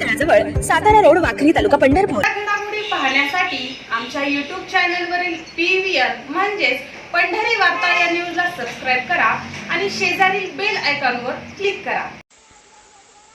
तळाजवळ Satara road Wakhari taluka Pandharpur. पाहण्यासाठी आमच्या YouTube चॅनलवरील पी व्ही आर म्हणजेच पंढरी वार्ता या न्यूजला सबस्क्राईब करा आणि शेजारील बेल आयकॉनवर क्लिक करा.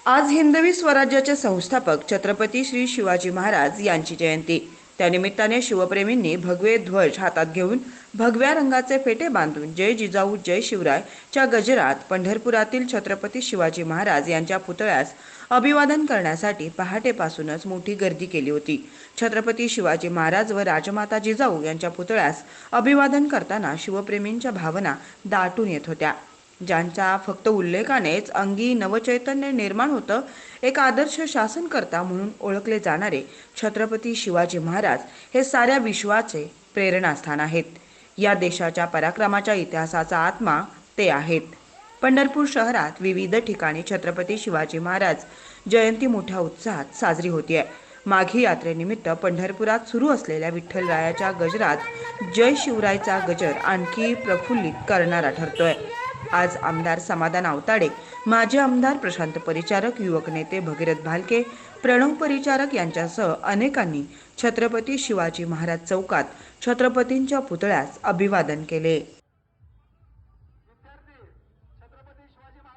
आज हिंदवी स्वराज्याचे संस्थापक छत्रपती श्री शिवाजी महाराज यांची जयंती. त्यानिमित्ताने शिवप्रेमींनी भगवे ध्वज हातात घेऊन भगव्या रंगाचे फेटे बांधून जय जिजाऊ जय शिवराय च्या गजरात पंढरपुरातील छत्रपती शिवाजी महाराज यांच्या पुतळ्यास अभिवादन करण्यासाठी पहाटेपासूनच मोठी गर्दी केली होती. छत्रपती शिवाजी महाराज व राजमाता जिजाऊ यांच्या पुतळ्यास अभिवादन करताना शिवप्रेमींच्या भावना दाटून येत होत्या. ज्यांच्या फक्त उल्लेखानेच अंगी नवचैतन्य निर्माण होतं एक आदर्श शासनकर्ता म्हणून ओळखले जाणारे छत्रपती शिवाजी महाराज हे साऱ्या विश्वाचे प्रेरणास्थान आहेत. या देशाच्या पराक्रमाच्या इतिहासाचा आत्मा ते आहेत. पंढरपूर शहरात विविध ठिकाणी छत्रपती शिवाजी महाराज जयंती मोठ्या उत्साहात साजरी होती आहे माघी यात्रेनिमित्त पंढरपुरात सुरू असलेल्या विठ्ठलरायाच्या गजरात जय शिवरायचा गजर आणखी प्रफुल्लित करणारा ठरतोय. आज आमदार समाधान आवताडे माजी आमदार प्रशांत परिचारक युवक नेते भगीरथ भालके प्रणव परिचारक यांच्यासह अनेकांनी छत्रपती शिवाजी महाराज चौकात छत्रपतींच्या पुतळ्यास अभिवादन केले.